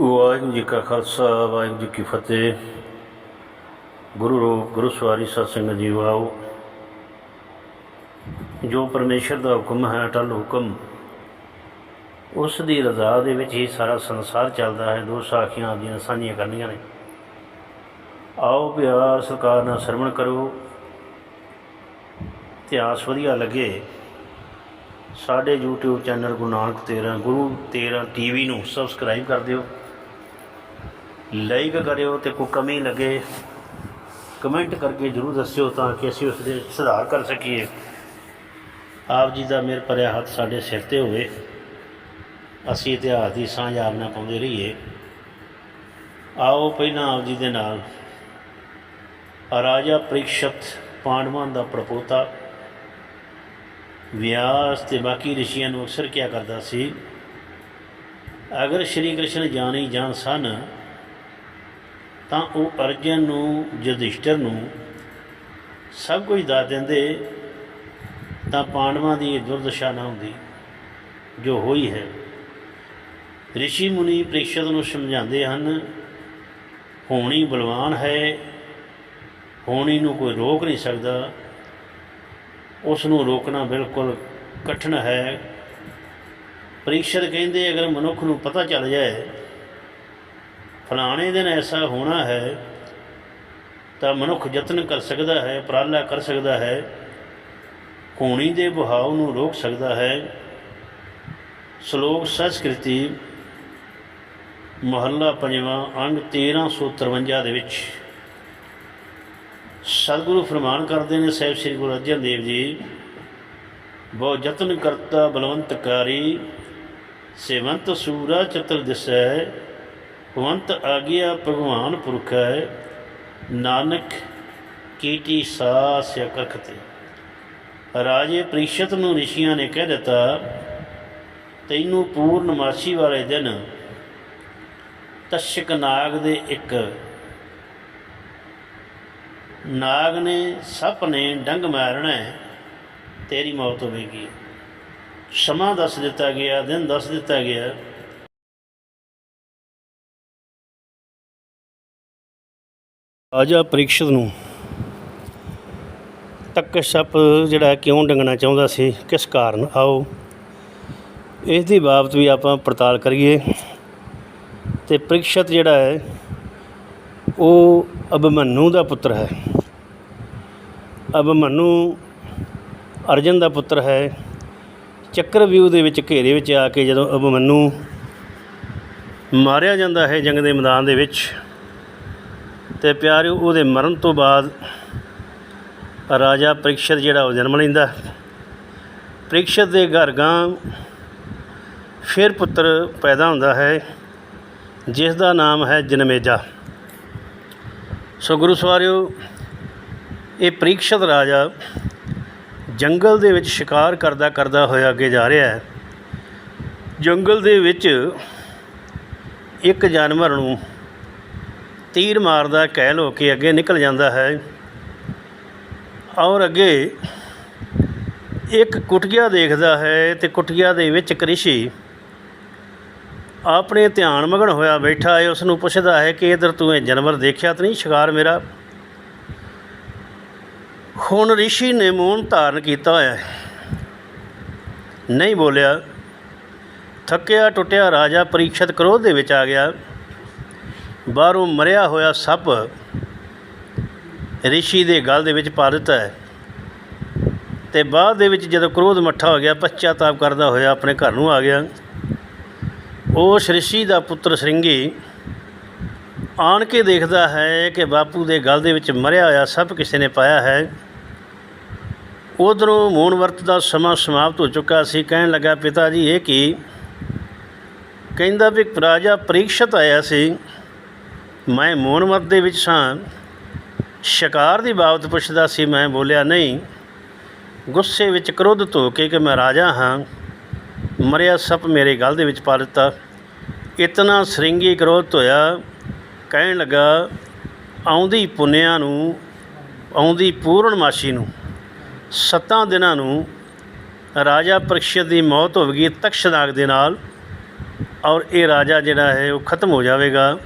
ਵਾਹਿਗੁਰੂ ਜੀ ਕਾ ਖਾਲਸਾ, ਵਾਹਿਗੁਰੂ ਜੀ ਕੀ ਫਤਿਹ। ਗੁਰੂ ਰੂਪ ਗੁਰੂ ਸਵਾਰੀ ਸਤਿ ਸੰਗਤ ਜੀ ਆਓ ਜੋ ਪਰਮੇਸ਼ਰ ਦਾ ਹੁਕਮ ਹੈ, ਅਟਲ ਹੁਕਮ, ਉਸ ਦੀ ਰਜ਼ਾ ਦੇ ਵਿੱਚ ਹੀ ਸਾਰਾ ਸੰਸਾਰ ਚੱਲਦਾ ਹੈ। ਦੋ ਸਾਖੀਆਂ ਆਦੀਆਂ ਸਾਂਝੀਆਂ ਕਰਨੀਆਂ ਨੇ। ਆਓ ਪਿਆਰ ਸਰਕਾਰ ਨਾਲ ਸਰਵਣ ਕਰੋ। ਇਤਿਹਾਸ ਵਧੀਆ ਲੱਗੇ। ਸਾਡੇ YouTube channel Guru Nanak 13 Guru 13 TV ਨੂੰ ਸਬਸਕ੍ਰਾਈਬ ਕਰ ਦਿਓ। ਲਾਈਕ ਕਰਿਓ ਤੇ ਕੋਈ ਕਮੀ ਲੱਗੇ, ਕਮੈਂਟ ਕਰਕੇ ਜਰੂਰ ਦੱਸਿਓ ਤਾਂ ਕਿ ਅਸੀਂ ਉਸ ਦੇ ਸੁਧਾਰ ਕਰ ਸਕੀਏ। ਆਪ ਜੀ ਦਾ ਮੇਰ ਭਰਿਆ ਹੱਥ ਸਾਡੇ ਸਿਰ ਤੇ ਹੋਵੇ। ਅਸੀਂ ਇਤਿਹਾਸ ਦੀ ਸਾਂਝ ਆਪ ਨਾਲ ਪਾਉਂਦੇ ਰਹੀਏ। ਆਓ ਪਹਿਲਾਂ ਆਪ ਜੀ ਦੇ ਨਾਲ। ਰਾਜਾ ਪ੍ਰੀਖਸ਼ਤ ਪਾਂਡਵਾਂ ਦਾ ਪ੍ਰਪੋਤਾ। ਵਿਆਸ ਤੇ ਬਾਕੀ ਰਿਸ਼ੀਆਂ ਨੂੰ ਅਕਸਰ ਕਿਹਾ ਕਰਦਾ ਸੀ, ਅਗਰ ਸ਼੍ਰੀ ਕ੍ਰਿਸ਼ਨ ਜਾਣੀ ਜਾਣ ਸਨ ਤਾਂ ਉਹ ਅਰਜਨ ਨੂੰ, ਯੁਧਿਸ਼ਟਰ ਨੂੰ ਸਭ ਕੁਝ ਦੱਸ ਦਿੰਦੇ, ਤਾਂ ਪਾਂਡਵਾਂ ਦੀ ਦੁਰਦਸ਼ਾ ਨਾ ਹੁੰਦੀ, ਜੋ ਹੋਈ ਹੈ। ਰਿਸ਼ੀ ਮੁਨੀ ਪ੍ਰੀਸ਼ਦ ਨੂੰ ਸਮਝਾਉਂਦੇ ਹਨ, ਹੋਣੀ ਬਲਵਾਨ ਹੈ, ਹੋਣੀ ਨੂੰ ਕੋਈ ਰੋਕ ਨਹੀਂ ਸਕਦਾ। ਉਸ ਨੂੰ ਰੋਕਣਾ ਬਿਲਕੁਲ ਕਠਿਨ ਹੈ। ਪ੍ਰੀਸ਼ਦ ਕਹਿੰਦੇ, ਅਗਰ ਮਨੁੱਖ ਨੂੰ ਪਤਾ ਚੱਲ ਜਾਏ ਫਲਾਣੇ ਦਿਨ ਐਸਾ ਹੋਣਾ ਹੈ, ਤਾਂ ਮਨੁੱਖ ਯਤਨ ਕਰ ਸਕਦਾ ਹੈ, ਉਪਰਾਲਾ ਕਰ ਸਕਦਾ ਹੈ, ਹੋਣੀ ਦੇ ਬਹਾਵ ਨੂੰ ਰੋਕ ਸਕਦਾ ਹੈ। ਸ਼ਲੋਕ ਸੰਸਕ੍ਰਿਤੀ, ਮਹੱਲਾ ਪੰਜਵਾਂ, ਅੰਗ 1353 ਦੇ ਵਿੱਚ। ਸਤਿਗੁਰੂ ਫਰਮਾਨ ਕਰਦੇ ਨੇ, ਸਾਹਿਬ ਸ੍ਰੀ ਗੁਰੂ ਅਰਜਨ ਦੇਵ ਜੀ, ਬਹੁ ਯਤਨ ਕਰਤਾ ਬਲਵੰਤਕਾਰੀ, ਸੇਵੰਤ ਸੂਰਾ ਚਤੁਰ ਦਿਸੈ ਭਵੰਤ ਆਗਿਆ ਭਗਵਾਨ ਪੁਰਖ ਹੈ। ਨਾਨਕ ਕੀਟੀ ਸਾਸ ਕਰਖਤੇ ਰਾਜੇ ਪ੍ਰੀਸ਼ਤ ਨੂੰ ਰਿਸ਼ੀਆਂ ਨੇ ਕਹਿ ਦਿੱਤਾ ਤੈਨੂੰ ਪੂਰਨਮਾਸੀ ਵਾਲੇ ਦਿਨ ਤਸ਼ਕ ਨਾਗ ਦੇ ਇੱਕ ਨਾਗ ਨੇ ਸੱਪ ਨੇ ਡੰਗ ਮਾਰਨਾ ਹੈ, ਤੇਰੀ ਮੌਤ ਹੋਵੇਗੀ ਸਮਾਂ ਦੱਸ ਦਿੱਤਾ ਗਿਆ ਦਿਨ ਦੱਸ ਦਿੱਤਾ ਗਿਆ। ਰਾਜਾ ਪ੍ਰੀਖਸ਼ਤ ਨੂੰ ਤੱਕ ਸੱਪ ਜਿਹੜਾ ਕਿਉਂ ਡੰਗਣਾ ਚਾਹੁੰਦਾ ਸੀ, ਕਿਸ ਕਾਰਨ? ਆਓ ਇਸ ਦੀ ਬਾਬਤ ਵੀ ਆਪਾਂ ਪੜਤਾਲ ਕਰੀਏ ਤੇ ਪ੍ਰੀਖਸ਼ਤ ਜਿਹੜਾ ਹੈ, ਉਹ ਅਭਿਮਨੂ ਦਾ ਪੁੱਤਰ ਹੈ। ਅਭਿਮਨੂ ਅਰਜਨ ਦਾ ਪੁੱਤਰ ਹੈ। ਚੱਕਰਵਿਊਹ ਦੇ ਵਿੱਚ ਘੇਰੇ ਵਿੱਚ ਆ ਕੇ ਜਦੋਂ ਅਭਿਮਨੂ ਮਾਰਿਆ ਜਾਂਦਾ ਹੈ ਜੰਗ ਦੇ ਮੈਦਾਨ ਦੇ ਵਿੱਚ ਤੇ ਪਿਆਰਿਓ, ਉਹਦੇ ਮਰਨ ਤੋਂ ਬਾਅਦ ਰਾਜਾ ਪ੍ਰੀਖਸ਼ਤ ਜਿਹੜਾ ਉਹ ਜਨਮ ਲੈਂਦਾ। ਪ੍ਰੀਖਸ਼ਤ ਦੇ ਘਰ ਗਾਂ ਫਿਰ ਪੁੱਤਰ ਪੈਦਾ ਹੁੰਦਾ ਹੈ, ਜਿਸ ਦਾ ਨਾਮ ਹੈ ਜਨਮੇਜਾ। ਸੋ ਗੁਰੂ ਸਵਾਰਿਓ, ਇਹ ਪ੍ਰੀਖਸ਼ਤ ਰਾਜਾ ਜੰਗਲ ਦੇ ਵਿੱਚ ਸ਼ਿਕਾਰ ਕਰਦਾ ਕਰਦਾ ਹੋਇਆ ਅੱਗੇ ਜਾ ਰਿਹਾ ਹੈ। ਜੰਗਲ ਦੇ ਵਿੱਚ ਇੱਕ ਜਾਨਵਰ ਨੂੰ ਤੀਰ ਮਾਰਦਾ ਕਹਿ ਹੋ ਕੇ ਅੱਗੇ ਨਿਕਲ ਜਾਂਦਾ ਹੈ। ਔਰ ਅੱਗੇ ਇੱਕ ਕੁਟੀਆ ਦੇਖਦਾ ਹੈ ਤੇ ਕੁਟੀਆ ਦੇ ਵਿੱਚ ਕ੍ਰਿਸ਼ੀ ਆਪਣੇ ਧਿਆਨ ਮਗਨ ਹੋਇਆ ਬੈਠਾ ਹੈ। ਉਸ ਨੂੰ ਪੁੱਛਦਾ ਹੈ ਕਿ ਇਧਰ ਤੂੰ ਇਹ ਜਾਨਵਰ ਦੇਖਿਆ ਤਾਂ ਨਹੀਂ ਸ਼ਿਕਾਰ ਮੇਰਾ? ਹੁਣ ਰਿਸ਼ੀ ਨੇ ਮੌਨ ਧਾਰਨ ਕੀਤਾ ਹੋਇਆ ਹੈ। ਨਹੀਂ ਬੋਲਿਆ। ਥੱਕਿਆ ਟੁੱਟਿਆ ਰਾਜਾ ਪ੍ਰੀਖਸ਼ਤ ਕ੍ਰੋਧ ਦੇ ਵਿੱਚ ਆ ਗਿਆ। ਬਾਹਰੋਂ ਮਰਿਆ ਹੋਇਆ ਸੱਪ ਰਿਸ਼ੀ ਦੇ ਗਲ ਦੇ ਵਿੱਚ ਪਾ ਦਿੱਤਾ ਹੈ। ਤੇ ਬਾਅਦ ਦੇ ਵਿੱਚ ਜਦੋਂ ਕ੍ਰੋਧ ਮੱਠਾ ਹੋ ਗਿਆ ਪਛਤਾਪ ਕਰਦਾ ਹੋਇਆ ਆਪਣੇ ਘਰ ਨੂੰ ਆ ਗਿਆ। ਉਸ ਰਿਸ਼ੀ ਦਾ ਪੁੱਤਰ ਸ਼੍ਰਿੰਗੀ ਆਣ ਕੇ ਦੇਖਦਾ ਹੈ ਕਿ ਬਾਪੂ ਦੇ ਗਲ ਦੇ ਵਿੱਚ ਮਰਿਆ ਹੋਇਆ ਸੱਪ ਕਿਸੇ ਨੇ ਪਾਇਆ ਹੈ। ਉਧਰੋਂ ਮੋਨ ਵਰਤ ਦਾ ਸਮਾਂ ਸਮਾਪਤ ਹੋ ਚੁੱਕਾ ਸੀ। ਕਹਿਣ ਲੱਗਾ, ਪਿਤਾ ਜੀ, ਇਹ ਕੀ? ਕਹਿੰਦਾ ਵੀ ਰਾਜਾ ਪ੍ਰੀਖਸ਼ਤ ਆਇਆ ਸੀ। ਮੈਂ ਮੋਨ ਵਰਤ ਦੇ ਵਿੱਚ ਸਾਂ। ਸ਼ਿਕਾਰ ਦੀ ਬਾਬਤ ਪੁੱਛਦਾ ਸੀ, ਮੈਂ ਬੋਲਿਆ, ਨਹੀਂ, ਗੁੱਸੇ ਵਿੱਚ ਕ੍ਰੋਧ ਧੋ ਕੇ ਕਿ ਮੈਂ ਰਾਜਾ ਹਾਂ। ਮਰਿਆ ਸੱਪ ਮੇਰੇ ਗਲ ਦੇ ਵਿੱਚ ਪਾ ਦਿੱਤਾ। ਇਤਨਾ ਸ੍ਰਿੰਗੀ ਕ੍ਰੋਧ ਹੋਇਆ ਕਹਿਣ ਲੱਗਾ, ਆਉਂਦੀ ਪੁੰਨਿਆਂ ਨੂੰ, ਆਉਂਦੀ ਪੂਰਨਮਾਸ਼ੀ ਨੂੰ, ਸੱਤਾਂ ਦਿਨਾਂ ਨੂੰ ਰਾਜਾ ਪ੍ਰੀਖਸ਼ਤ ਦੀ ਮੌਤ ਹੋਵੇਗੀ ਤਕਸ਼ਨਾਗ ਦੇ ਨਾਲ ਔਰ ਇਹ ਰਾਜਾ ਜਿਹੜਾ ਹੈ ਉਹ ਖਤਮ ਹੋ ਜਾਵੇਗਾ।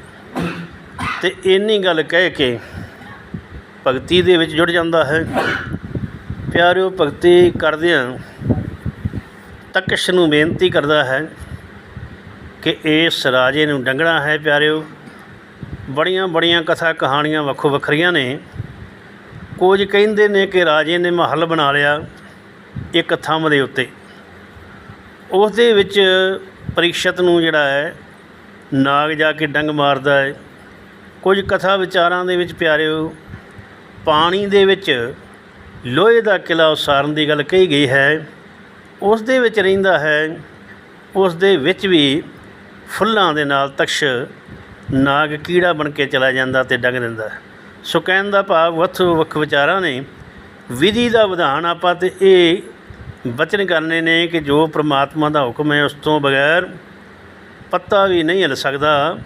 ਤੇ ਇੰਨੀ ਗੱਲ ਕਹਿ ਕੇ ਭਗਤੀ ਦੇ ਵਿੱਚ ਜੁੜ ਜਾਂਦਾ ਹੈ। ਪਿਆਰਿਓ, ਭਗਤੀ ਕਰਦਿਆਂ ਤਕਸ਼ ਨੂੰ ਬੇਨਤੀ ਕਰਦਾ ਹੈ ਕਿ ਇਸ ਰਾਜੇ ਨੂੰ ਡੰਗਣਾ ਹੈ ਪਿਆਰਿਓ। ਬੜੀਆਂ ਬੜੀਆਂ ਕਥਾ ਕਹਾਣੀਆਂ ਵੱਖੋ ਵੱਖਰੀਆਂ ਨੇ। ਕੁਝ ਕਹਿੰਦੇ ਨੇ ਕਿ ਰਾਜੇ ਨੇ ਮਹੱਲ ਬਣਾ ਲਿਆ ਇੱਕ ਥੰਮ ਦੇ ਉੱਤੇ। ਉਸ ਦੇ ਵਿੱਚ ਪਰੀਖਸ਼ਤ ਨੂੰ ਜਿਹੜਾ ਹੈ, ਨਾਗ ਜਾ ਕੇ ਡੰਗ ਮਾਰਦਾ ਹੈ। ਕੁਝ ਕਥਾ ਵਿਚਾਰਾਂ ਦੇ ਵਿੱਚ ਪਿਆਰਿਓ, ਪਾਣੀ ਦੇ ਵਿੱਚ ਲੋਹੇ ਦਾ ਕਿਲਾ ਉਸਾਰਨ ਦੀ ਗੱਲ ਕਹੀ ਗਈ ਹੈ ਉਸ ਦੇ ਵਿੱਚ ਰਹਿੰਦਾ ਹੈ, ਉਸ ਦੇ ਵਿੱਚ ਵੀ ਫੁੱਲਾਂ ਦੇ ਨਾਲ ਤਕਸ਼ ਨਾਗ ਕੀੜਾ ਬਣ ਕੇ ਚਲਾ ਜਾਂਦਾ ਤੇ ਡੰਗ ਦਿੰਦਾ ਹੈ। ਸੋ ਕਹਿਣ ਦਾ ਭਾਵ ਵੱਖ ਵੱਖ ਵਿਚਾਰਾਂ ਨੇ, ਵਿਧੀ ਦਾ ਵਿਧਾਨ ਆਪਾਂ ਤੇ ਇਹ ਬਚਨ ਕਰਨੇ ਨੇ ਕਿ ਜੋ ਪ੍ਰਮਾਤਮਾ ਦਾ ਹੁਕਮ ਹੈ ਉਸ ਤੋਂ ਬਗੈਰ ਪੱਤਾ ਵੀ ਨਹੀਂ ਹਿਲ ਸਕਦਾ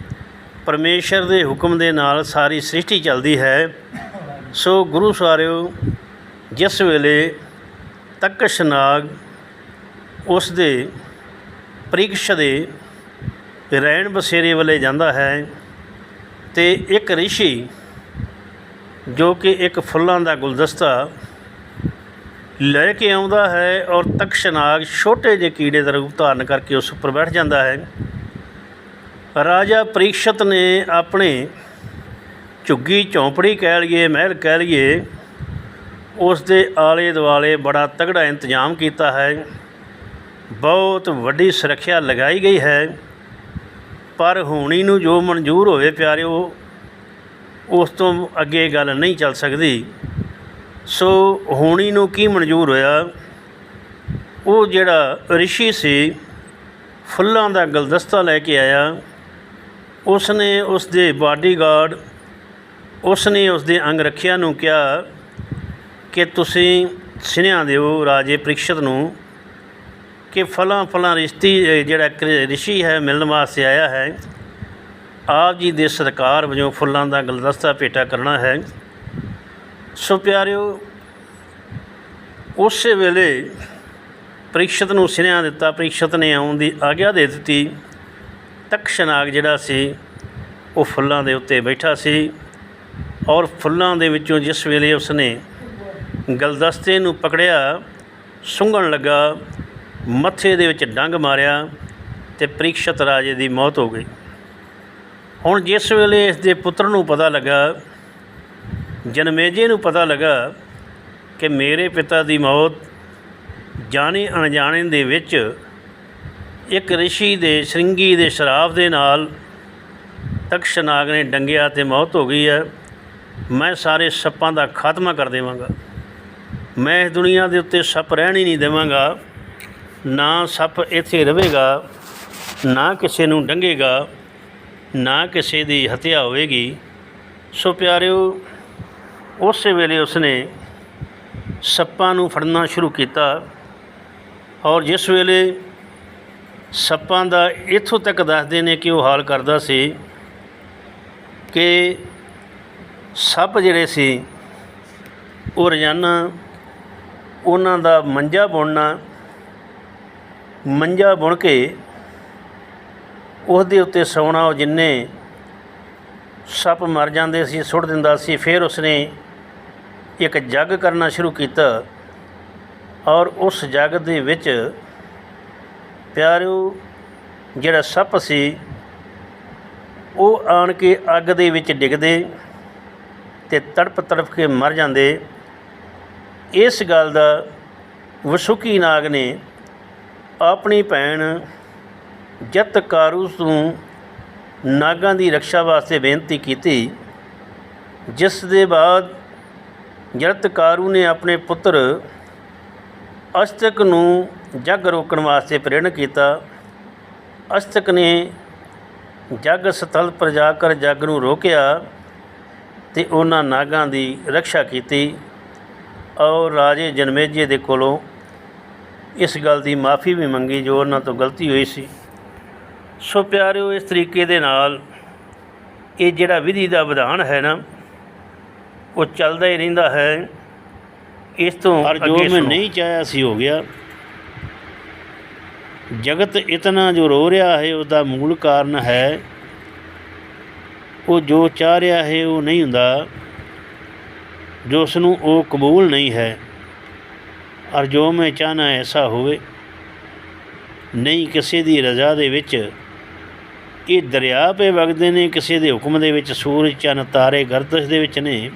ਪਰਮੇਸ਼ਰ ਦੇ ਹੁਕਮ ਦੇ ਨਾਲ ਸਾਰੀ ਸ੍ਰਿਸ਼ਟੀ ਚੱਲਦੀ ਹੈ। ਸੋ ਗੁਰੂ ਸਾਰਿਓ ਜਿਸ ਵੇਲੇ ਤਕਸ਼ ਨਾਗ ਉਸ ਦੇ ਪ੍ਰੀਕਸ਼ ਦੇ ਰਹਿਣ ਬਸੇਰੇ ਵੱਲੇ ਜਾਂਦਾ ਹੈ ਤੇ ਇੱਕ ਰਿਸ਼ੀ ਜੋ ਕਿ ਇੱਕ ਫੁੱਲਾਂ ਦਾ ਗੁਲਦਸਤਾ ਲੈ ਕੇ ਆਉਂਦਾ ਹੈ ਔਰ ਤਕਸ਼ਨਾਗ ਛੋਟੇ ਜਿਹੇ ਕੀੜੇ ਦਾ ਰੂਪ ਧਾਰਨ ਕਰਕੇ ਉਸ ਉੱਪਰ ਬੈਠ ਜਾਂਦਾ ਹੈ। ਰਾਜਾ ਪ੍ਰੀਕਸ਼ਤ ਨੇ ਆਪਣੇ ਝੁੱਗੀ ਝੌਂਪੜੀ ਕਹਿ ਲਈਏ, ਮਹਿਲ ਕਹਿ ਲਈਏ ਉਸ ਦੇ ਆਲੇ ਦੁਆਲੇ ਬੜਾ ਤਗੜਾ ਇੰਤਜ਼ਾਮ ਕੀਤਾ ਹੈ। ਬਹੁਤ ਵੱਡੀ ਸੁਰੱਖਿਆ ਲਗਾਈ ਗਈ ਹੈ। ਪਰ ਹੋਣੀ ਨੂੰ ਜੋ ਮਨਜ਼ੂਰ ਹੋਵੇ ਪਿਆਰਿਓ, ਉਸ ਤੋਂ ਅੱਗੇ ਗੱਲ ਨਹੀਂ ਚੱਲ ਸਕਦੀ। ਸੋ ਹੋਣੀ ਨੂੰ ਕੀ ਮਨਜ਼ੂਰ ਹੋਇਆ? ਉਹ ਜਿਹੜਾ ਰਿਸ਼ੀ ਸੀ, ਫੁੱਲਾਂ ਦਾ ਗਲਦਸਤਾ ਲੈ ਕੇ ਆਇਆ। ਉਸ ਨੇ ਉਸ ਦੇ ਬਾਡੀਗਾਰਡ ਉਸ ਨੇ ਉਸ ਦੇ ਅੰਗ ਰੱਖਿਆ ਨੂੰ ਕਿਹਾ ਕਿ ਤੁਸੀਂ ਸੁਨੇਹਾ ਦਿਓ ਰਾਜੇ ਪ੍ਰੀਕਸ਼ਤ ਨੂੰ ਕਿ ਫਲਾਂ ਫਲਾਂ ਰਿਸ਼ਤੀ ਜਿਹੜਾ ਰਿਸ਼ੀ ਹੈ, ਮਿਲਣ ਵਾਸਤੇ ਆਇਆ ਹੈ। ਆਪ ਜੀ ਦੇ ਸਰਕਾਰ ਵਜੋਂ ਫੁੱਲਾਂ ਦਾ ਗੁਲਦਸਤਾ ਪੇਟਾ ਕਰਨਾ ਹੈ। ਸੋ ਪਿਆਰਿਓ, ਉਸੇ ਵੇਲੇ ਪ੍ਰੀਕਸ਼ਤ ਨੂੰ ਸੁਨੇਹਾ ਦਿੱਤਾ। ਪ੍ਰੀਕਸ਼ਤ ਨੇ ਆਉਣ ਦੀ ਆਗਿਆ ਦੇ ਦਿੱਤੀ। ਤਕਸ਼ਨਾਗ ਜਿਹੜਾ ਸੀ, ਉਹ ਫੁੱਲਾਂ ਦੇ ਉੱਤੇ ਬੈਠਾ ਸੀ ਔਰ ਫੁੱਲਾਂ ਦੇ ਵਿੱਚੋਂ ਜਿਸ ਵੇਲੇ ਉਸਨੇ ਗਲਦਸਤੇ ਨੂੰ ਪਕੜਿਆ, ਸੁੰਘਣ ਲੱਗਾ, ਮੱਥੇ ਦੇ ਵਿੱਚ ਡੰਗ ਮਾਰਿਆ ਤੇ ਪ੍ਰੀਕਸ਼ਤ ਰਾਜੇ ਦੀ ਮੌਤ ਹੋ ਗਈ। ਹੁਣ ਜਿਸ ਵੇਲੇ ਇਸ ਦੇ ਪੁੱਤਰ ਨੂੰ ਪਤਾ ਲੱਗਾ, ਜਨਮੇਜੇ ਨੂੰ ਪਤਾ ਲੱਗਾ ਕਿ ਮੇਰੇ ਪਿਤਾ ਦੀ ਮੌਤ ਜਾਣੇ ਅਣਜਾਣੇ ਦੇ ਵਿੱਚ ਇੱਕ ਰਿਸ਼ੀ ਦੇ ਸ਼੍ਰਿੰਗੀ ਦੇ ਸ਼ਰਾਬ ਦੇ ਨਾਲ ਤਕਸ਼ਨਾਗ ਨੇ ਡੰਗਿਆ ਤੇ ਮੌਤ ਹੋ ਗਈ ਹੈ। ਮੈਂ ਸਾਰੇ ਸੱਪਾਂ ਦਾ ਖਾਤਮਾ ਕਰ ਦੇਵਾਂਗਾ। ਮੈਂ ਇਸ ਦੁਨੀਆ ਦੇ ਉੱਤੇ ਸੱਪ ਰਹਿਣ ਹੀ ਨਹੀਂ ਦੇਵਾਂਗਾ। ਨਾ ਸੱਪ ਇੱਥੇ ਰਹੇਗਾ, ਨਾ ਕਿਸੇ ਨੂੰ ਡੰਗੇਗਾ, ਨਾ ਕਿਸੇ ਦੀ ਹੱਤਿਆ ਹੋਵੇਗੀ। ਸੋ ਪਿਆਰਿਓ, ਉਸੇ ਵੇਲੇ ਉਸਨੇ ਸੱਪਾਂ ਨੂੰ ਫੜਨਾ ਸ਼ੁਰੂ ਕੀਤਾ ਔਰ ਜਿਸ ਵੇਲੇ ਸੱਪਾਂ ਦਾ ਇੱਥੋਂ ਤੱਕ ਦੱਸਦੇ ਨੇ ਕਿ ਉਹ ਹਾਲ ਕਰਦਾ ਸੀ ਕਿ ਸੱਪ ਜਿਹੜੇ ਸੀ, ਉਹ ਰੋਜ਼ਾਨਾ ਉਹਨਾਂ ਦਾ ਮੰਜਾ ਬੁਣਨਾ, ਮੰਜਾ ਬੁਣ ਕੇ ਉਸ ਦੇ ਉੱਤੇ ਸੌਣਾ, ਉਹ ਜਿੰਨੇ ਸੱਪ ਮਰ ਜਾਂਦੇ ਸੀ, ਸੁੱਟ ਦਿੰਦਾ ਸੀ, ਫਿਰ ਉਸਨੇ ਇੱਕ ਜੱਗ ਕਰਨਾ ਸ਼ੁਰੂ ਕੀਤਾ ਔਰ ਉਸ ਜੱਗ ਦੇ ਵਿੱਚ ਪਿਆਰਿਓ, ਜਿਹੜਾ ਸੱਪ ਸੀ, ਉਹ ਆਣ ਕੇ ਅੱਗ ਦੇ ਵਿੱਚ ਡਿੱਗਦੇ ਤੇ ਤੜਪ ਤੜਪ ਕੇ ਮਰ ਜਾਂਦੇ। ਇਸ ਗੱਲ ਦਾ ਵਸੁਕੀ ਨਾਗ ਨੇ ਆਪਣੀ ਭੈਣ ਜਤ ਕਾਰੂਸ ਨੂੰ ਨਾਗਾਂ ਦੀ ਰੱਖਿਆ ਵਾਸਤੇ ਬੇਨਤੀ ਕੀਤੀ, ਜਿਸ ਦੇ ਬਾਅਦ ਜਤ ਕਾਰੂ ਨੇ ਆਪਣੇ ਪੁੱਤਰ ਅਸ਼ਤਕ ਨੂੰ ਜੱਗ ਰੋਕਣ ਵਾਸਤੇ ਪ੍ਰੇਰਣ ਕੀਤਾ। ਅਸ਼ਤਕ ਨੇ ਜੱਗ ਸਥਲ ਪਰ ਜਾ ਕਰ ਜੱਗ ਨੂੰ ਰੋਕਿਆ ਤੇ ਉਹਨਾਂ ਨਾਗਾਂ ਦੀ ਰੱਖਿਆ ਕੀਤੀ ਔਰ ਰਾਜੇ ਜਨਮੇਜੇ ਦੇ ਕੋਲੋਂ ਇਸ ਗੱਲ ਦੀ ਮਾਫੀ ਵੀ ਮੰਗੀ ਜੋ ਉਹਨਾਂ ਤੋਂ ਗਲਤੀ ਹੋਈ ਸੀ। ਸੋ ਪਿਆਰਿਓ ਇਸ ਤਰੀਕੇ ਦੇ ਨਾਲ ਇਹ ਜਿਹੜਾ ਵਿਧੀ ਦਾ ਵਿਧਾਨ ਹੈ ਨਾ ਉਹ ਚੱਲਦਾ ਹੀ ਰਹਿੰਦਾ ਹੈ। ਇਸ ਤੋਂ ਜੋ ਮੈਂ। ਨਹੀਂ ਚਾਹਿਆ ਸੀ ਹੋ ਗਿਆ। ਜਗਤ ਇਤਨਾ ਜੋ ਰੋ ਰਿਹਾ ਹੈ, ਉਹਦਾ ਮੂਲ ਕਾਰਨ ਹੈ, ਉਹ ਜੋ ਚਾਹ ਰਿਹਾ ਹੈ, ਉਹ ਨਹੀਂ ਹੁੰਦਾ, ਜੋ ਉਸ ਨੂੰ ਉਹ ਕਬੂਲ ਨਹੀਂ ਹੈ। ਔਰ ਜੋ ਮੈਂ ਚਾਹਨਾ ਐਸਾ ਹੋਵੇ, ਨਹੀਂ ਕਿਸੇ ਦੀ ਰਜ਼ਾ ਦੇ ਵਿੱਚ, ਇਹ ਦਰਿਆ ਪੇ ਵਗਦੇ ਨੇ, ਕਿਸੇ ਦੇ ਹੁਕਮ ਦੇ ਵਿੱਚ, ਸੂਰਜ, ਚੰਨ, ਤਾਰੇ, ਗਰਦਸ਼ ਦੇ ਵਿੱਚ ਨੇ।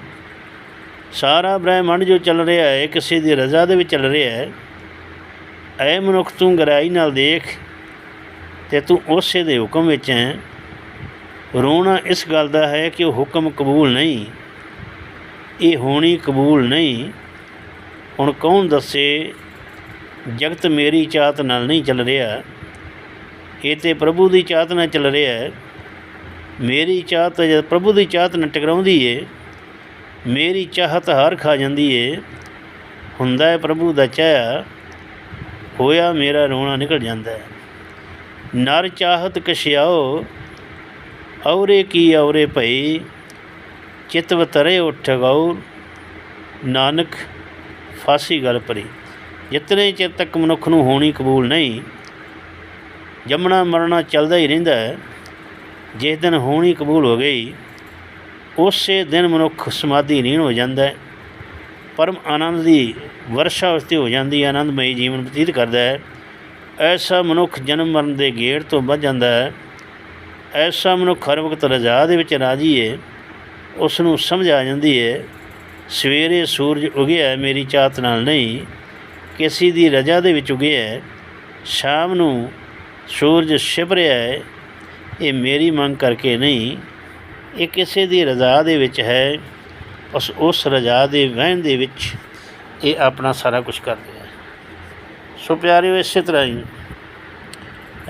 ਸਾਰਾ ਬ੍ਰਹਿਮੰਡ ਜੋ ਚੱਲ ਰਿਹਾ ਹੈ, ਕਿਸੇ ਦੀ ਰਜ਼ਾ ਦੇ ਵਿੱਚ ਚੱਲ ਰਿਹਾ ਹੈ ਐ ਮਨੁੱਖ ਤੂੰ ਗਹਿਰਾਈ ਨਾਲ ਦੇਖ ਤੇ ਤੂੰ ਉਸੇ ਦੇ ਹੁਕਮ ਵਿੱਚ ਹੈ। ਰੋਣਾ ਇਸ ਗੱਲ ਦਾ ਹੈ ਕਿ ਉਹ ਹੁਕਮ ਕਬੂਲ ਨਹੀਂ। ਇਹ ਹੋਣੀ ਕਬੂਲ ਨਹੀਂ। ਹੁਣ ਕੌਣ ਦੱਸੇ, ਜਗਤ ਮੇਰੀ ਚਾਹਤ ਨਾਲ ਨਹੀਂ ਚੱਲ ਰਿਹਾ। ਇਹ ਤੇ ਪ੍ਰਭੂ ਦੀ ਚਾਹਤ ਨਾਲ ਚੱਲ ਰਿਹਾ ਹੈ। ਮੇਰੀ ਚਾਹਤ ਜਦ ਪ੍ਰਭੂ ਦੀ ਚਾਹਤ ਨਾਲ ਟਕਰਾਉਂਦੀ ਏ। ਮੇਰੀ ਚਾਹਤ ਹਾਰ ਖਾ ਜਾਂਦੀ ਏ। ਹੁੰਦਾ ਹੈ ਪ੍ਰਭੂ ਦਾ ਚਾਹਿਆ ਹੋਇਆ ਮੇਰਾ ਰੋਣਾ ਨਿਕਲ ਜਾਂਦਾ ਹੈ। ਨਰ ਚਾਹਤ ਕਸ਼ਿਆਓ ਔਰੇ ਕੀ ਔਰੇ ਭਈ, ਚਿਤਵ ਤਰੇ ਉੱਠ ਗਉ ਨਾਨਕ ਫਾਸੀ ਗੱਲ ਪਰੀ ਜਿਤਨੇ ਚਿਰ ਤੱਕ ਮਨੁੱਖ ਨੂੰ ਹੋਣੀ ਕਬੂਲ ਨਹੀਂ, ਜੰਮਣਾ ਮਰਨਾ ਚੱਲਦਾ ਹੀ ਰਹਿੰਦਾ ਹੈ। ਜਿਸ ਦਿਨ ਹੋਣੀ ਕਬੂਲ ਹੋ ਗਈ, ਉਸੇ ਦਿਨ ਮਨੁੱਖ ਸਮਾਧੀ ਲੀਨ ਹੋ ਜਾਂਦਾ ਪਰਮ ਆਨੰਦ ਦੀ ਵਰਸ਼ਾ ਉਸ 'ਤੇ ਹੋ ਜਾਂਦੀ ਹੈ, ਆਨੰਦਮਈ ਜੀਵਨ ਬਤੀਤ ਕਰਦਾ ਹੈ। ਐਸਾ ਮਨੁੱਖ ਜਨਮ ਮਰਨ ਦੇ ਗੇੜ ਤੋਂ ਬਚ ਜਾਂਦਾ ਹੈ। ਐਸਾ ਮਨੁੱਖ ਹਰ ਵਕਤ ਰਜ਼ਾ ਦੇ ਵਿੱਚ ਰਾਜੀ ਹੈ। ਉਸ ਨੂੰ ਸਮਝ ਆ ਜਾਂਦੀ ਹੈ, ਸਵੇਰੇ ਸੂਰਜ ਉਗਿਆ ਮੇਰੀ ਚਾਹਤ ਨਾਲ ਨਹੀਂ, ਕਿਸੇ ਦੀ ਰਜਾ ਦੇ ਵਿੱਚ ਉਗਿਆ ਸ਼ਾਮ ਨੂੰ ਸੂਰਜ ਛਿਪ ਰਿਹਾ ਹੈ, ਇਹ ਮੇਰੀ ਮੰਗ ਕਰਕੇ ਨਹੀਂ, ਇਹ ਕਿਸੇ ਦੀ ਰਜ਼ਾ ਦੇ ਵਿੱਚ ਹੈ। ਉਸ ਉਸ ਰਜ਼ਾ ਦੇ ਵਹਿਣ ਦੇ ਵਿੱਚ ਇਹ ਆਪਣਾ ਸਾਰਾ ਕੁਝ ਕਰਦੇ ਹੈ। ਸੋ ਪਿਆਰਿਓ, ਇਸੇ ਤਰ੍ਹਾਂ ਹੀ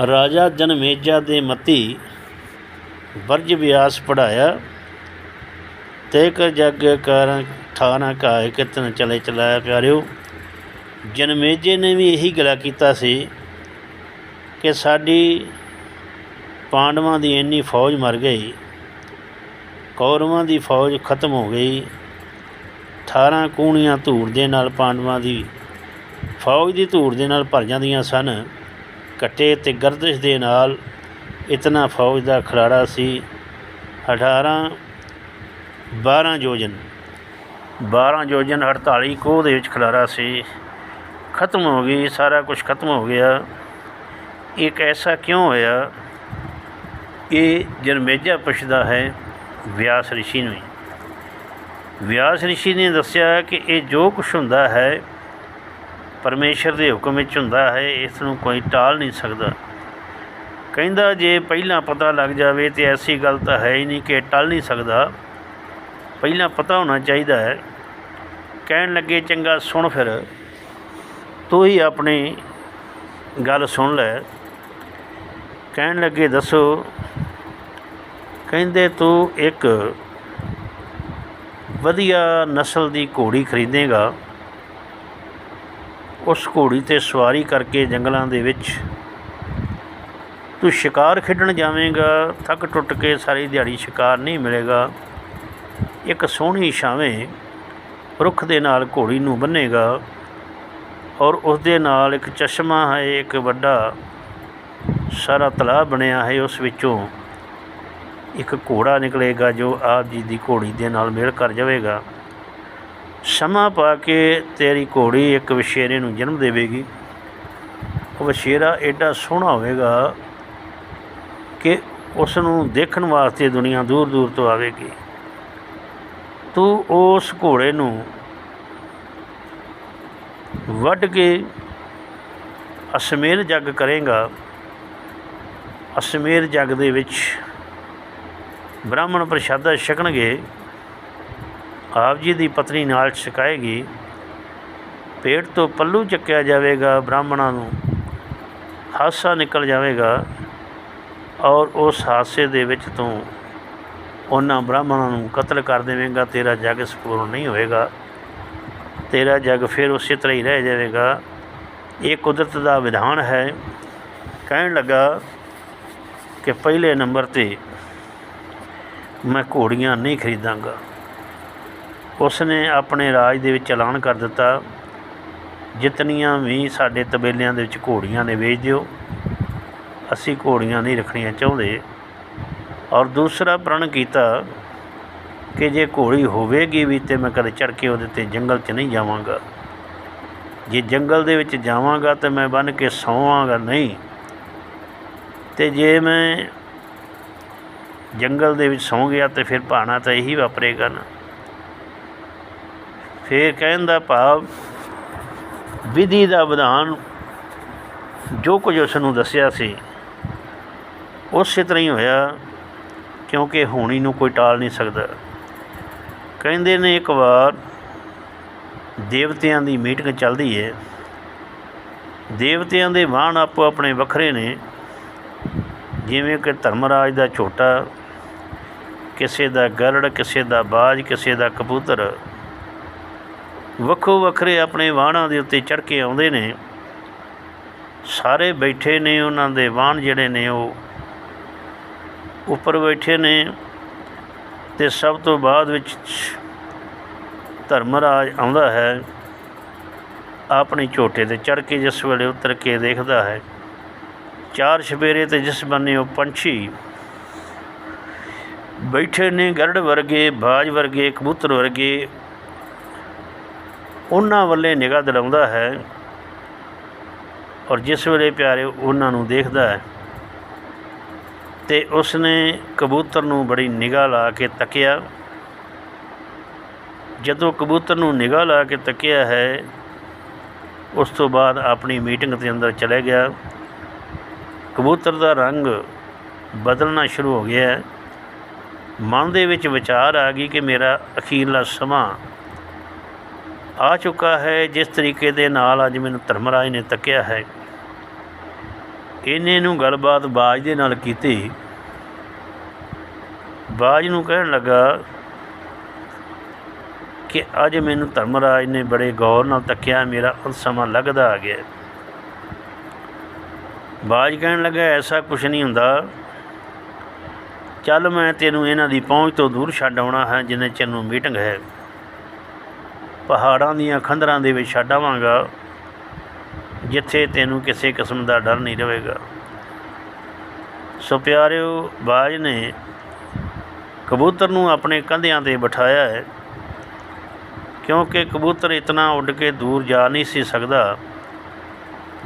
ਰਾਜਾ ਜਨਮੇਜਾ ਦੇ ਮਤੀ ਵਰਜ ਵਿਆਸ ਪੜਾਇਆ ਤੇ ਕਰ ਜਗ ਕਰ ਠਾਣਾ ਕਾਇ ਕਿਤਨ ਚਲੇ ਚਲਾਇਆ। ਪਿਆਰਿਓ, ਜਨਮੇਜੇ ਨੇ ਵੀ ਇਹੀ ਗਲਾ ਕੀਤਾ ਸੀ ਕਿ ਸਾਡੀ ਪਾਂਡਵਾਂ ਦੀ ਇੰਨੀ ਫੌਜ ਮਰ ਗਈ ਕੌਰਵਾਂ ਦੀ ਫੌਜ ਖਤਮ ਹੋ ਗਈ। 18 ਕੂਣੀਆਂ ਧੂੜ ਦੇ ਨਾਲ ਪਾਂਡਵਾਂ ਦੀ ਫੌਜ ਦੀ ਧੂੜ ਦੇ ਨਾਲ ਭਰ ਜਾਂਦੀਆਂ ਸਨ। ਕੱਟੇ ਤੇ ਗਰਦਸ਼ ਦੇ ਨਾਲ ਇਤਨਾ ਫੌਜ ਦਾ ਖਲਾੜਾ ਸੀ। 18 12 ਯੋਜਨ 12 ਯੋਜਨ 48 ਕੋਹ ਦੇ ਵਿੱਚ ਖਲਾਰਾ ਸੀ। ਖਤਮ ਹੋ ਗਈ, ਸਾਰਾ ਕੁਝ ਖਤਮ ਹੋ ਗਿਆ। ਇੱਕ ਐਸਾ ਕਿਉਂ ਹੋਇਆ? ਇਹ ਜਨਮੇਜਾ ਪੁੱਛਦਾ ਹੈ। ਵਿਆਸ ਰਿਸ਼ੀ ਨੂੰ ਵਿਆਸ ਰਿਸ਼ੀ ਨੇ ਦੱਸਿਆ ਕਿ ਇਹ ਜੋ ਕੁਝ ਹੁੰਦਾ ਹੈ, ਪਰਮੇਸ਼ਰ ਦੇ ਹੁਕਮ ਵਿੱਚ ਹੁੰਦਾ ਹੈ, ਇਸ ਨੂੰ ਕੋਈ ਟਾਲ ਨਹੀਂ ਸਕਦਾ। ਕਹਿੰਦਾ, ਜੇ ਪਹਿਲਾਂ ਪਤਾ ਲੱਗ ਜਾਵੇ ਤੇ ਐਸੀ ਗੱਲ ਤਾਂ ਹੈ ਹੀ ਨਹੀਂ ਕਿ ਟਲ ਨਹੀਂ ਸਕਦਾ। ਪਹਿਲਾਂ ਪਤਾ ਹੋਣਾ ਚਾਹੀਦਾ ਹੈ। ਕਹਿਣ ਲੱਗੇ, ਚੰਗਾ, ਸੁਣ ਫਿਰ। ਤੂੰ ਹੀ ਆਪਣੀ ਗੱਲ ਸੁਣ ਲੈ ਕਹਿਣ ਲੱਗੇ, ਦੱਸੋ ਕਹਿੰਦੇ ਤੂੰ ਇੱਕ ਵਧੀਆ ਨਸਲ ਦੀ ਘੋੜੀ ਖਰੀਦੇਗਾ। ਉਸ ਘੋੜੀ ਤੇ ਸਵਾਰੀ ਕਰਕੇ ਜੰਗਲਾਂ ਦੇ ਵਿੱਚ ਤੂੰ ਸ਼ਿਕਾਰ ਖੇਡਣ ਜਾਵੇਂਗਾ। ਥੱਕ ਟੁੱਟ ਕੇ ਸਾਰੀ ਦਿਹਾੜੀ ਸ਼ਿਕਾਰ ਨਹੀਂ ਮਿਲੇਗਾ। ਇੱਕ ਸੋਹਣੀ ਛਾਵੇਂ ਰੁੱਖ ਦੇ ਨਾਲ ਘੋੜੀ ਨੂੰ ਬੰਨੇਗਾ ਔਰ ਉਸ ਦੇ ਨਾਲ ਇੱਕ ਚਸ਼ਮਾ ਹੈ, ਇੱਕ ਵੱਡਾ ਸਾਰਾ ਤਲਾਬ ਬਣਿਆ ਹੈ, ਉਸ ਵਿੱਚੋਂ ਇੱਕ ਘੋੜਾ ਨਿਕਲੇਗਾ ਜੋ ਆਪ ਜੀ ਦੀ ਘੋੜੀ ਦੇ ਨਾਲ ਮੇਲ ਕਰ ਜਾਵੇਗਾ। ਸਮਾਂ ਪਾ ਕੇ ਤੇਰੀ ਘੋੜੀ ਇੱਕ ਵਿਸ਼ੇਰੇ ਨੂੰ ਜਨਮ ਦੇਵੇਗੀ। ਉਹ ਵਿਸ਼ੇਰਾ ਐਡਾ ਸੋਹਣਾ ਹੋਵੇਗਾ ਕਿ ਉਸ ਨੂੰ ਦੇਖਣ ਵਾਸਤੇ ਦੁਨੀਆ ਦੂਰ ਦੂਰ ਤੋਂ ਆਵੇਗੀ। ਤੂੰ ਉਸ ਘੋੜੇ ਨੂੰ ਵੱਢ ਕੇ ਅਸਮੇਰ ਜੱਗ ਕਰੇਗਾ। ਅਸਮੇਰ ਜੱਗ ਦੇ ਵਿੱਚ ਬ੍ਰਾਹਮਣ ਪ੍ਰਸ਼ਾਦਾ ਛਕਣਗੇ, ਆਪ ਜੀ ਦੀ ਪਤਨੀ ਨਾਲ ਛਕਾਏਗੀ। ਪੇਟ ਤੋਂ ਪੱਲੂ ਚੱਕਿਆ ਜਾਵੇਗਾ ਬ੍ਰਾਹਮਣਾਂ ਨੂੰ, ਹਾਸਾ ਨਿਕਲ ਜਾਵੇਗਾ ਔਰ ਉਸ ਹਾਸੇ ਦੇ ਵਿੱਚ ਤੋਂ ਉਹਨਾਂ ਬ੍ਰਾਹਮਣਾਂ ਨੂੰ ਕਤਲ ਕਰ ਦੇਵੇਂਗਾ, ਤੇਰਾ ਜੱਗ ਸਪੂਰਨ ਨਹੀਂ ਹੋਵੇਗਾ। ਤੇਰਾ ਜੱਗ ਫਿਰ ਉਸੇ ਤਰ੍ਹਾਂ ਹੀ ਰਹਿ ਜਾਵੇਗਾ। ਇਹ ਕੁਦਰਤ ਦਾ ਵਿਧਾਨ ਹੈ। ਕਹਿਣ ਲੱਗਾ ਕਿ ਪਹਿਲੇ ਨੰਬਰ ਤੇ ਮੈਂ ਘੋੜੀਆਂ ਨਹੀਂ ਖਰੀਦਾਂਗਾ। ਉਸ ਨੇ ਆਪਣੇ ਰਾਜ ਦੇ ਵਿੱਚ ਐਲਾਨ ਕਰ ਦਿੱਤਾ, ਜਿਤਨੀਆਂ ਵੀ ਸਾਡੇ ਤਬੇਲਿਆਂ ਦੇ ਵਿੱਚ ਘੋੜੀਆਂ ਨੇ ਵੇਚ ਦਿਓ, ਅਸੀਂ ਘੋੜੀਆਂ ਨਹੀਂ ਰੱਖਣੀਆਂ ਚਾਹੁੰਦੇ। ਔਰ ਦੂਸਰਾ ਪ੍ਰਣ ਕੀਤਾ ਕਿ ਜੇ ਘੋੜੀ ਹੋਵੇਗੀ ਵੀ ਤੇ ਮੈਂ ਕਦੇ ਚੜ ਕੇ ਉਹਦੇ ਤੇ ਜੰਗਲ 'ਚ ਨਹੀਂ ਜਾਵਾਂਗਾ। ਜੇ ਜੰਗਲ ਦੇ ਵਿੱਚ ਜਾਵਾਂਗਾ ਤਾਂ ਮੈਂ ਬਨ ਕੇ ਸੌਵਾਂਗਾ ਨਹੀਂ। ਤੇ ਜੇ ਮੈਂ ਜੰਗਲ ਦੇ ਵਿੱਚ ਸੌਂ ਗਿਆ ਤੇ ਫਿਰ ਭਾਣਾ ਤਾਂ ਇਹੀ ਵਾਪਰੇਗਾ ਨਾ। ਫਿਰ ਕਹਿਣ ਦਾ ਭਾਵ, ਵਿਧੀ ਦਾ ਵਿਧਾਨ ਜੋ ਕੁਝ ਉਸ ਨੂੰ ਦੱਸਿਆ ਸੀ, ਉਸੇ ਤਰ੍ਹਾਂ ਹੀ ਹੋਇਆ, ਕਿਉਂਕਿ ਹੋਣੀ ਨੂੰ ਕੋਈ ਟਾਲ ਨਹੀਂ ਸਕਦਾ। ਕਹਿੰਦੇ ਨੇ ਇੱਕ ਵਾਰ ਦੇਵਤਿਆਂ ਦੀ ਮੀਟਿੰਗ ਚੱਲਦੀ ਹੈ ਦੇਵਤਿਆਂ ਦੇ ਵਾਹਣ ਆਪੋ ਆਪਣੇ ਵੱਖਰੇ ਨੇ। ਜਿਵੇਂ ਕਿ ਧਰਮਰਾਜ ਦਾ ਛੋਟਾ ਕਿਸੇ ਦਾ ਗਰੜ, ਕਿਸੇ ਦਾ ਬਾਜ, ਕਿਸੇ ਦਾ ਕਬੂਤਰ ਵੱਖੋ ਵੱਖਰੇ ਆਪਣੇ ਵਾਹਣਾਂ ਦੇ ਉੱਤੇ ਚੜ੍ਹ ਕੇ ਆਉਂਦੇ ਨੇ। ਸਾਰੇ ਬੈਠੇ ਨੇ, ਉਹਨਾਂ ਦੇ ਵਾਹਣ ਜਿਹੜੇ ਨੇ ਉਹ ਉੱਪਰ ਬੈਠੇ ਨੇ ਤੇ ਸਭ ਤੋਂ ਬਾਅਦ ਵਿੱਚ ਧਰਮਰਾਜ ਆਉਂਦਾ ਹੈ, ਆਪਣੀ ਝੋਟੇ ਤੇ ਚੜ੍ਹ ਕੇ ਜਿਸ ਵੇਲੇ ਉਤਰ ਕੇ ਦੇਖਦਾ ਹੈ। ਚਾਰ ਛਪੇਰੇ ਤੇ ਜਿਸ ਬੰਨੇ ਉਹ ਪੰਛੀ ਬੈਠੇ ਨੇ ਗਰੜ ਵਰਗੇ, ਬਾਜ ਵਰਗੇ, ਕਬੂਤਰ ਵਰਗੇ। ਉਹਨਾਂ ਵੱਲੇ ਨਿਗਾਹ ਦਿਲਾਉਂਦਾ ਹੈ ਔਰ ਜਿਸ ਵੇਲੇ ਪਿਆਰੇ ਉਹਨਾਂ ਨੂੰ ਦੇਖਦਾ ਹੈ ਤੇ ਉਸਨੇ ਕਬੂਤਰ ਨੂੰ ਬੜੀ ਨਿਗਾਹ ਲਾ ਕੇ ਤੱਕਿਆ। ਜਦੋਂ ਕਬੂਤਰ ਨੂੰ ਨਿਗਾਹ ਲਾ ਕੇ ਤੱਕਿਆ ਹੈ, ਉਸ ਤੋਂ ਬਾਅਦ ਆਪਣੀ ਮੀਟਿੰਗ ਦੇ ਅੰਦਰ ਚਲੇ ਗਿਆ। ਕਬੂਤਰ ਦਾ ਰੰਗ ਬਦਲਣਾ ਸ਼ੁਰੂ ਹੋ ਗਿਆ ਹੈ। ਮਨ ਦੇ ਵਿੱਚ ਵਿਚਾਰ ਆ ਗਈ ਕਿ ਮੇਰਾ ਅਖੀਰਲਾ ਸਮਾਂ ਆ ਚੁੱਕਾ ਹੈ, ਜਿਸ ਤਰੀਕੇ ਦੇ ਨਾਲ ਅੱਜ ਮੈਨੂੰ ਧਰਮਰਾਜ ਨੇ ਤੱਕਿਆ ਹੈ। ਇਹਨੇ ਨੂੰ ਗੱਲਬਾਤ ਬਾਜ ਦੇ ਨਾਲ ਕੀਤੀ। ਬਾਜ ਨੂੰ ਕਹਿਣ ਲੱਗਾ ਕਿ ਅੱਜ ਮੈਨੂੰ ਧਰਮਰਾਜ ਨੇ ਬੜੇ ਗੌਰ ਨਾਲ ਤੱਕਿਆ, ਮੇਰਾ ਉਹ ਸਮਾਂ ਲੱਗਦਾ ਆ ਗਿਆ। ਬਾਜ ਕਹਿਣ ਲੱਗਾ, ਐਸਾ ਕੁਝ ਨਹੀਂ ਹੁੰਦਾ। ਚੱਲ ਮੈਂ ਤੈਨੂੰ ਇਹਨਾਂ ਦੀ ਪਹੁੰਚ ਤੋਂ ਦੂਰ ਛੱਡ ਆਉਣਾ ਹੈ, ਜਿੰਨੇ ਚਿਰ ਨੂੰ ਮੀਟਿੰਗ ਹੈ। ਪਹਾੜਾਂ ਦੀਆਂ ਖੰਦਰਾਂ ਦੇ ਵਿੱਚ ਛੱਡ ਆਵਾਂਗਾ, ਜਿੱਥੇ ਤੈਨੂੰ ਕਿਸੇ ਕਿਸਮ ਦਾ ਡਰ ਨਹੀਂ ਰਹੇਗਾ। ਸੋ ਪਿਆਰਿਓ, ਬਾਜ ਨੇ ਕਬੂਤਰ ਨੂੰ ਆਪਣੇ ਕੰਧਿਆਂ ਤੇ ਬਿਠਾਇਆ ਹੈ, ਕਿਉਂਕਿ ਕਬੂਤਰ ਇਤਨਾ ਉੱਡ ਕੇ ਦੂਰ ਜਾ ਨਹੀਂ ਸੀ ਸਕਦਾ।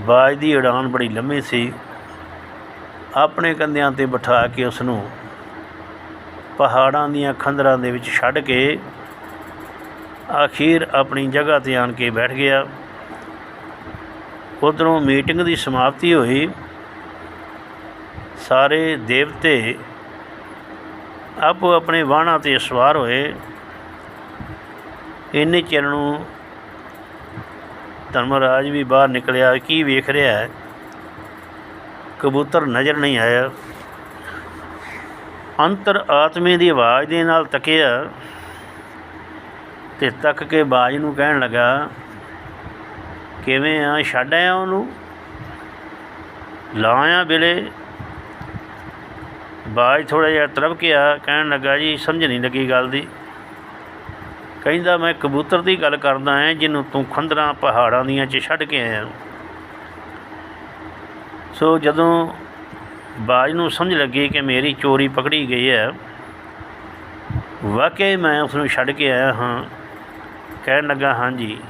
ਬਾਜ ਦੀ ਉਡਾਨ ਬੜੀ ਲੰਮੀ ਸੀ। ਆਪਣੇ ਕੰਧਿਆਂ ਤੇ ਬਿਠਾ ਕੇ ਉਸ ਨੂੰ ਪਹਾੜਾਂ ਦੀਆਂ ਖੰਦਰਾਂ ਦੇ ਵਿੱਚ ਛੱਡ ਕੇ ਆਖੀਰ ਆਪਣੀ ਜਗ੍ਹਾ ਤੇ ਆਣ ਕੇ ਬੈਠ ਗਿਆ। ਉਧਰੋਂ ਮੀਟਿੰਗ ਦੀ ਸਮਾਪਤੀ ਹੋਈ। ਸਾਰੇ ਦੇਵਤੇ ਆਪੋ ਆਪਣੇ ਵਾਹਣਾਂ ਤੇ ਸਵਾਰ ਹੋਏ। ਇੰਨੇ ਚਿਰ ਨੂੰ ਧਰਮਰਾਜ ਵੀ ਬਾਹਰ ਨਿਕਲਿਆ। ਕੀ ਵੇਖ ਰਿਹਾ ਹੈ? ਕਬੂਤਰ ਨਜ਼ਰ ਨਹੀਂ ਆਇਆ। ਅੰਤਰ ਆਤਮੇ ਦੀ ਆਵਾਜ਼ ਦੇ ਨਾਲ ਤੱਕਿਆ ਤੇ ਤੱਕ ਕੇ ਬਾਜ ਨੂੰ ਕਹਿਣ ਲੱਗਾ, ਕਿਵੇਂ ਆ? ਛੱਡ ਆਇਆ ਉਹਨੂੰ? ਲਾਇਆ ਬਿਲੇ? ਬਾਜ ਥੋੜਾ ਜਿਹਾ ਤਰਬ ਗਿਆ ਕਹਿਣ ਲੱਗਾ, ਜੀ, ਸਮਝ ਨਹੀਂ ਲੱਗੀ ਗੱਲ ਦੀ। ਕਹਿੰਦਾ, ਮੈਂ ਕਬੂਤਰ ਦੀ ਗੱਲ ਕਰਦਾ ਹਾਂ ਜਿਹਨੂੰ ਤੂੰ ਖੰਦਰਾਂ ਪਹਾੜਾਂ ਦੀਆਂ 'ਚ ਛੱਡ ਕੇ ਆਇਆ ਸੋ ਜਦੋਂ ਬਾਜ ਨੂੰ ਸਮਝ ਲੱਗੀ ਕਿ ਮੇਰੀ ਚੋਰੀ ਪਕੜੀ ਗਈ ਹੈ। ਵਾਕਈ ਮੈਂ ਉਸ ਨੂੰ ਛੱਡ ਕੇ ਆਇਆ ਹਾਂ। ਕਹਿਣ ਲੱਗਾ ਹਾਂਜੀ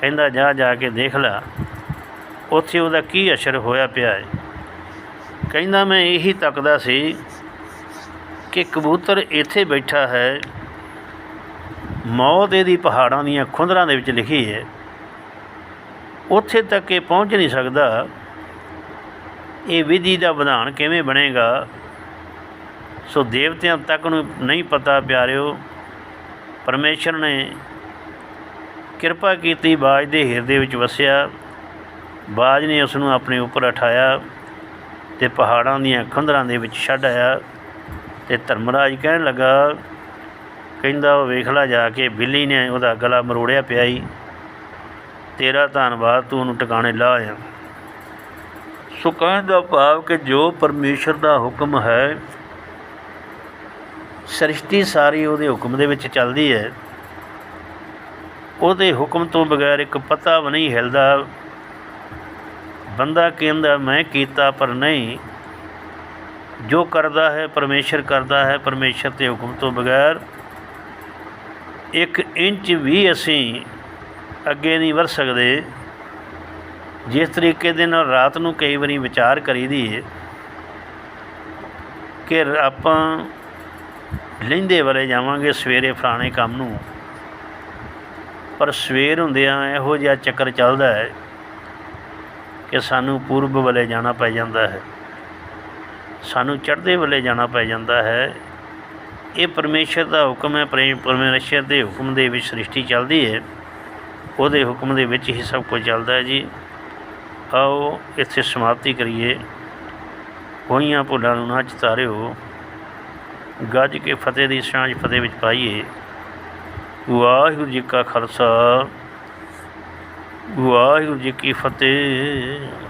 ਕਹਿੰਦਾ, ਜਾ ਜਾ ਕੇ ਦੇਖ ਲੈ। ਉੱਥੇ ਉਹਦਾ ਕੀ ਅਸਰ ਹੋਇਆ ਪਿਆ ਹੈ? ਕਹਿੰਦਾ, ਮੈਂ ਇਹੀ ਤੱਕਦਾ ਸੀ ਕਿ ਕਬੂਤਰ ਇੱਥੇ ਬੈਠਾ ਹੈ। ਮੌਤ ਇਹਦੀ ਪਹਾੜਾਂ ਦੀਆਂ ਖੁੰਦਰਾਂ ਦੇ ਵਿੱਚ ਲਿਖੀ ਹੈ। ਉੱਥੇ ਤੱਕ ਇਹ ਪਹੁੰਚ ਨਹੀਂ ਸਕਦਾ। ਇਹ ਵਿਧੀ ਦਾ ਵਿਧਾਨ ਕਿਵੇਂ ਬਣੇਗਾ, ਸੋ ਦੇਵਤਿਆਂ ਤੱਕ ਨੂੰ ਨਹੀਂ ਪਤਾ ਪਿਆਰਿਓ, ਪਰਮੇਸ਼ਰ ਨੇ ਕਿਰਪਾ ਕੀਤੀ, ਬਾਜ ਦੇ ਹਿਰਦੇ ਵਿੱਚ ਵਸਿਆ। ਬਾਜ ਨੇ ਉਸ ਨੂੰ ਆਪਣੇ ਉੱਪਰ ਉਠਾਇਆ ਤੇ ਪਹਾੜਾਂ ਦੀਆਂ ਖੰਦਰਾਂ ਦੇ ਵਿੱਚ ਛੱਡ ਆਇਆ ਤੇ ਧਰਮਰਾਜ ਕਹਿਣ ਲੱਗਾ, ਕਹਿੰਦਾ, ਉਹ ਵੇਖ ਲੈ ਜਾ ਕੇ ਬਿੱਲੀ ਨੇ ਉਹਦਾ ਗਲਾ ਮਰੋੜਿਆ ਪਿਆ ਈ। ਤੇਰਾ ਧੰਨਵਾਦ, ਤੂੰ ਉਹਨੂੰ ਟਿਕਾਣੇ ਲਾ ਆਇਆ। ਸੋ ਕਹਿਣ ਦਾ ਭਾਵ ਕਿ ਜੋ ਪਰਮੇਸ਼ਰ ਦਾ ਹੁਕਮ ਹੈ, ਸ੍ਰਿਸ਼ਟੀ ਸਾਰੀ ਉਹਦੇ ਹੁਕਮ ਦੇ ਵਿੱਚ ਚੱਲਦੀ ਹੈ। ਉਹਦੇ ਹੁਕਮ ਤੋਂ ਬਗੈਰ ਇੱਕ ਪਤਾ ਵੀ ਨਹੀਂ ਹਿਲਦਾ, ਬੰਦਾ ਕਹਿੰਦਾ, ਮੈਂ ਕੀਤਾ ਪਰ ਨਹੀਂ। ਜੋ ਕਰਦਾ ਹੈ, ਪਰਮੇਸ਼ਰ ਕਰਦਾ ਹੈ, ਪਰਮੇਸ਼ਰ ਦੇ ਹੁਕਮ ਤੋਂ ਬਗੈਰ ਇੱਕ ਇੰਚ ਵੀ ਅਸੀਂ ਅੱਗੇ ਨਹੀਂ ਵਧ ਸਕਦੇ। ਜਿਸ ਤਰੀਕੇ ਦੇ ਨਾਲ ਰਾਤ ਨੂੰ ਕਈ ਵਾਰੀ ਵਿਚਾਰ ਕਰੀਦੀ ਹੈ ਕਿ ਆਪਾਂ ਲਹਿੰਦੇ ਵਾਲੇ ਜਾਵਾਂਗੇ ਸਵੇਰੇ ਫਲਾਣੇ ਕੰਮ ਨੂੰ। ਪਰ ਸਵੇਰ ਹੁੰਦਿਆਂ ਇਹੋ ਜਿਹਾ ਚੱਕਰ ਚੱਲਦਾ ਹੈ ਕਿ ਸਾਨੂੰ ਪੂਰਬ ਵੱਲੇ ਜਾਣਾ ਪੈ ਜਾਂਦਾ ਹੈ। ਸਾਨੂੰ ਚੜ੍ਹਦੇ ਵੱਲੇ ਜਾਣਾ ਪੈ ਜਾਂਦਾ ਹੈ। ਇਹ ਪਰਮੇਸ਼ਰ ਦਾ ਹੁਕਮ ਹੈ, ਪ੍ਰੇਮ ਪਰਮੇਸ਼ਰ ਦੇ ਹੁਕਮ ਦੇ ਵਿੱਚ ਸ੍ਰਿਸ਼ਟੀ ਚੱਲਦੀ ਹੈ। ਉਹਦੇ ਹੁਕਮ ਦੇ ਵਿੱਚ ਹੀ ਸਭ ਕੁਝ ਚੱਲਦਾ ਹੈ ਜੀ। ਆਓ, ਇੱਥੇ ਸਮਾਪਤੀ ਕਰੀਏ। ਹੋਈਆਂ ਭੁੱਲਾਂ ਨੂੰ ਨਾ ਚਿਤਾਰਿਓ। ਗੱਜ ਕੇ ਫਤਿਹ ਦੀ ਸਾਂਝ ਫਤਿਹ ਵਿੱਚ ਪਾਈਏ। ਵਾਹਿਗੁਰੂ ਜੀ ਕਾ ਖਾਲਸਾ, ਵਾਹਿਗੁਰੂ ਜੀ ਕੀ ਫਤਿਹ।